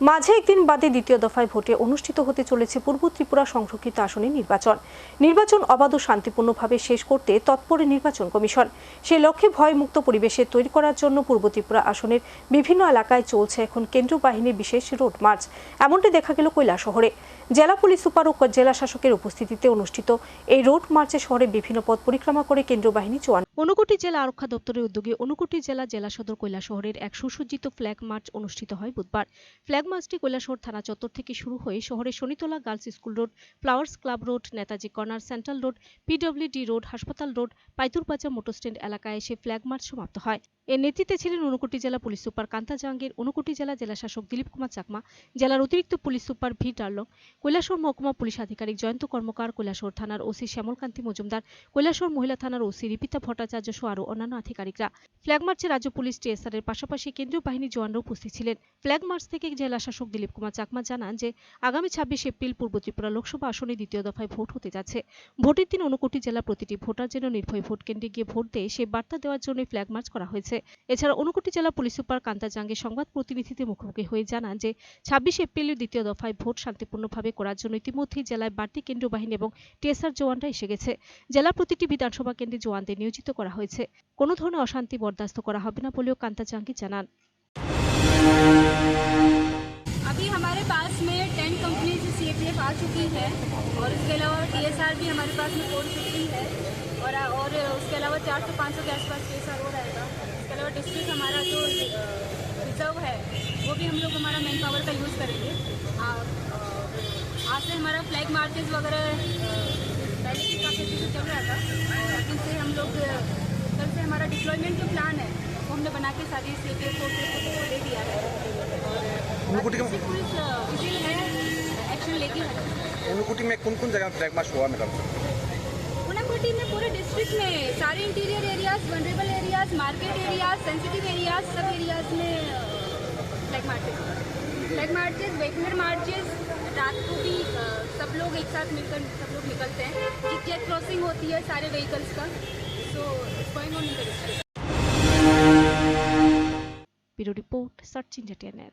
মাঝে একদিন বাদে দ্বিতীয় দফায় ভোটে অনুষ্ঠিত হতে চলেছে পূর্ব ত্রিপুরা সংরক্ষিত আসনে নির্বাচন। নির্বাচন অবাধ ও শান্তিপূর্ণভাবে শেষ করতে তৎপর নির্বাচন কমিশন। সেই লক্ষ্যে ভয়মুক্ত পরিবেশে তৈরি করার জন্য পূর্ব ত্রিপুরা আসনের বিভিন্ন এলাকায় চলছে এখন কেন্দ্রীয় বাহিনীর বিশেষ রোড মার্চ। এমনটি দেখা গেল কৈলা শহরে। জেলা পুলিশ সুপার ও জেলা শাসকের উপস্থিতিতে অনুষ্ঠিত এই রোড মার্চে শহরে বিভিন্ন পথ পরিক্রমা করে কেন্দ্রীয় বাহিনী জওয়ান ঊনকোটি জেলা আরক্ষা দপ্তরের উদ্যোগে অনুকুটি জেলা জেলা সদর শহরের এক সুসজ্জিত ফ্ল্যাগ মার্চ অনুষ্ঠিত হয় বুধবার। ফ্ল্যাগ মার্চটি কৈলাসহর থানা চত্বর থেকে শুরু হয়ে শহরের Shanitala girls school road, flowers club road, Netaji corner central road, PWD road, হাসপাতাল রোড পাইতুরবাজার মোটর স্ট্যান্ড এলাকায় এসে ফ্ল্যাগ মার্চ সমাপ্ত হয়। এর নেতৃত্বে ছিলেন ঊনকোটি জেলা পুলিশ সুপার কান্তা জাহাঙ্গীর ঊনকোটি জেলা জেলা শাসক দিলীপ কুমার চাকমা, জেলার অতিরিক্ত police super V Darlong Kailashahar মহকুমা পুলিশ আধিকারিক জয়ন্ত কর্মকার, কৈলাসহর থানার ওসি শ্যামলকান্তি মজুমদার, কৈলাসহর মহিলা থানার ওসি রিপিতা ভট্টাচার্য সহ আরও অন্যান্য আধিকারিকরা। ফ্ল্যাগ মার্চে রাজ্য পুলিশ টিএসআর এর পাশাপাশি কেন্দ্রীয় বাহিনীর জওয়ানরা উপস্থিত ছিলেন। ফ্ল্যাগ মার্চ থেকে জেলা শাসক দিলীপ কুমার চাকমা জানান যে, আগামী ছাব্বিশ এপ্রিল পূর্ব ত্রিপুরা লোকসভা আসনে দ্বিতীয় দফায় ভোট হতে যাচ্ছে। ভোটের দিন ঊনকোটি জেলা প্রতিটি ভোটার যেন নির্ভয় ভোট কেন্দ্রে গিয়ে ভোট দেয় সেই বার্তা দেওয়ার জন্য ফ্ল্যাগ মার্চ করা হয়েছে। এছাড়া ঊনকোটি জেলা পুলিশ সুপার কান্তা জাঙ্গে সংবাদ প্রতিনিধিদের মুখোমুখি হয়ে জানান যে, ছাব্বিশ এপ্রিলের দ্বিতীয় দফায় ভোট শান্তিপূর্ণভাবে করার জন্য ইতিমধ্যেই জেলায় বাড়তি কেন্দ্রীয় বাহিনী এবং টিএসআর জওয়ানরা এসে গেছে। জেলা প্রতিটি বিধানসভা কেন্দ্রে জওয়ানদের নিয়োজিত করা হয়েছে কোনো ধরনের অশান্তি বরদাস্ত করা হবে না বলেও কান্তা জাঙ্গি জানান अभी हमारे पास में टेन कंपनी से सी आ चुकी है और उसके अलावा टी भी हमारे पास में पहुंच चुकी है और और उसके अलावा चार सौ पाँच सौ के आसपास टी एस हो रहेगा उसके अलावा डिस्ट्रिक्ट हमारा जो रिजर्व है वो भी हम लोग हमारा मैन पावर का यूज़ करेंगे आ, आज से हमारा फ्लैग मार्चेस वगैरह अ, पहले भी काफ़ी अच्छे से चल रहा था और अभी से हम लोग कल से हमारा डिप्लॉयमेंट जो प्लान है वो हमने बना के सारी सी को दे दिया है। पुलिस है एक्शन लेगी ऊनकोटी में कौन कौन जगह फ्लैग मार्च हुआ मैडम ऊनाकोटी में पूरे डिस्ट्रिक्ट में सारे interior areas vulnerable areas market areas sensitive areas सब एरियाज़ में फ्लैग मार्चेस फ्लैग मार्चेस वेटनर मार्चेस रात को भी सब लोग एक साथ मिलकर सब लोग निकलते हैं। एक क्रॉसिंग होती है सारे व्हीकल्स का। Bureau Report, Sachin Jatianan.